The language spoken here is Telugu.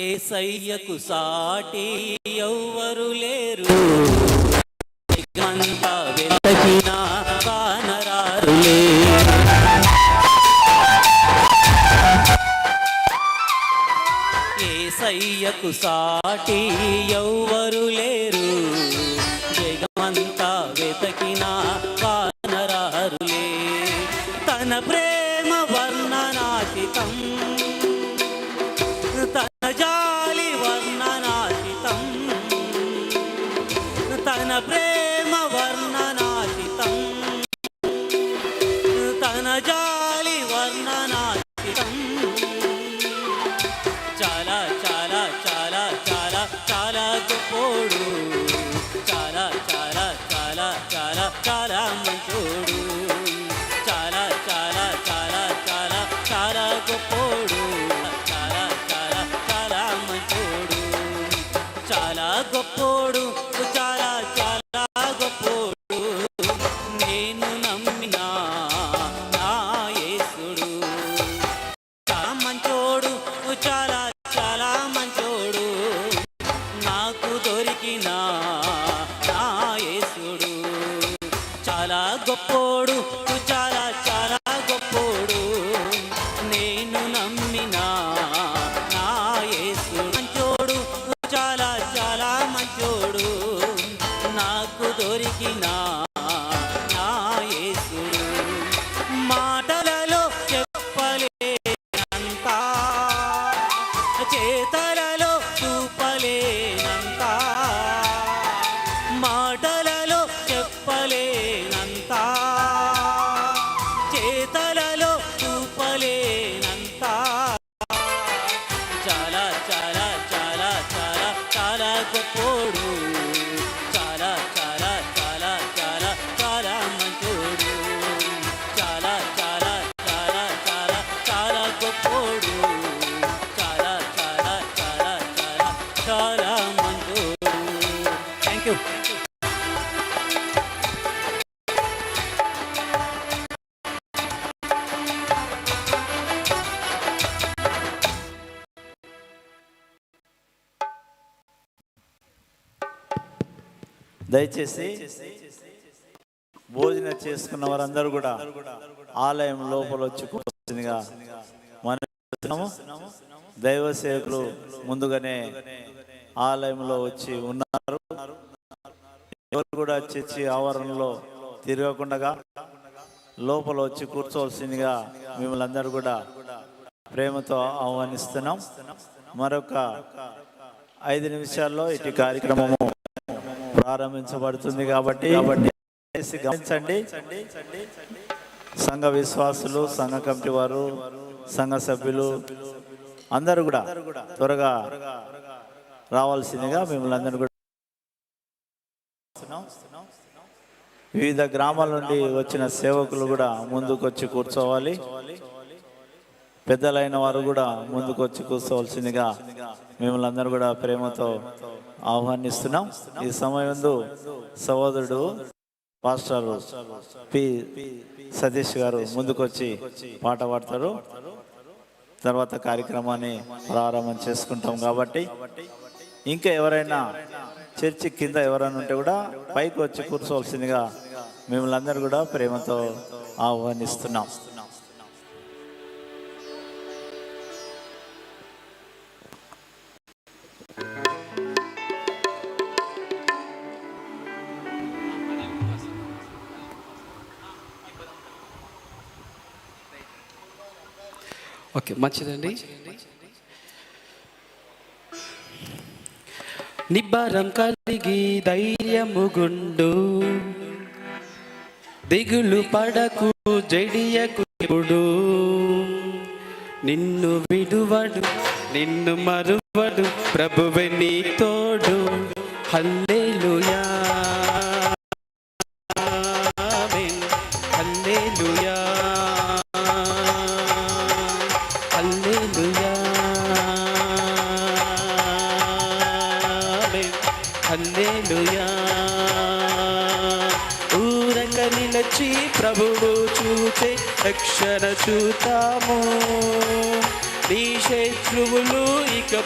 ఏసయ్యకు సాటి ఎవ్వరు లేరు. అంతా వెతకినా కానరారులే ఏసయ్యకు సాటి ఎవ్వరు లేరు. జగమంతా వెతకిన కానరారులే తన ప్రేమ వర్ణనాతికం తన ప్రేమ వర్ణనాతీతం. తన జాలి వర్ణనాతీతం. చాలా చాలా చాలా చాలా చాలా గొప్పోడు. చాలా చాలా చాలా చాలా చాలా మంచోడు. దొరికిన చాలా చాలా మంచోడు థ్యాంక్ యూ దయచేసి భోజనం చేసుకున్న వారందరూ కూడా ఆలయం లోపల వచ్చి కూర్చునిగా మనం దైవ సేవకులు ముందుగానే ఆలయంలో వచ్చి ఉన్నారు. ఎవరు కూడా చర్చి ఆవరణలో తిరగకుండా లోపల వచ్చి కూర్చోవలసిందిగా మిమ్మల్ని అందరూ కూడా ప్రేమతో ఆహ్వానిస్తున్నాం. మరొక ఐదు నిమిషాల్లో ఇటు కార్యక్రమము ప్రారంభించబడుతుంది కాబట్టి గమనించండి. సంఘ విశ్వాసులు సంఘ కమిటీ వారు సంఘ సభ్యులు అందరూ కూడా త్వరగా రావాల్సిందిగా మిమ్మల్ని అందరూ కూడా వివిధ గ్రామాల నుండి వచ్చిన సేవకులు కూడా ముందుకు వచ్చి కూర్చోవాలి. పెద్దలైన వారు కూడా ముందుకు వచ్చి కూర్చోవలసిందిగా మిమ్మల్ని అందరూ కూడా ప్రేమతో ఆహ్వానిస్తున్నాం. ఈ సమయంలో సహోదరుడు పాస్టర్ పి సతీష్ గారు ముందుకొచ్చి పాట పాడతారు. తర్వాత కార్యక్రమాన్ని ప్రారంభం చేసుకుంటాం కాబట్టి ఇంకా ఎవరైనా చర్చి కింద ఎవరైనా ఉంటే కూడా పైకి వచ్చి కూర్చోవలసిందిగా మిమ్మల్ని అందరూ కూడా ప్రేమతో ఆహ్వానిస్తున్నాం. ఓకే మంచిదండి. నిబ్బరం కలిగి ధైర్యము గుండు. దిగులు పడకు జడియకు ఇప్పుడు. నిన్ను విడువడు నిన్ను మరువడు ప్రభువే నీ తోడు. హల్లెలూయా. నిలచి ప్రభువు చూచే రక్షణ చూతాము. నీ శత్రువులు ఇక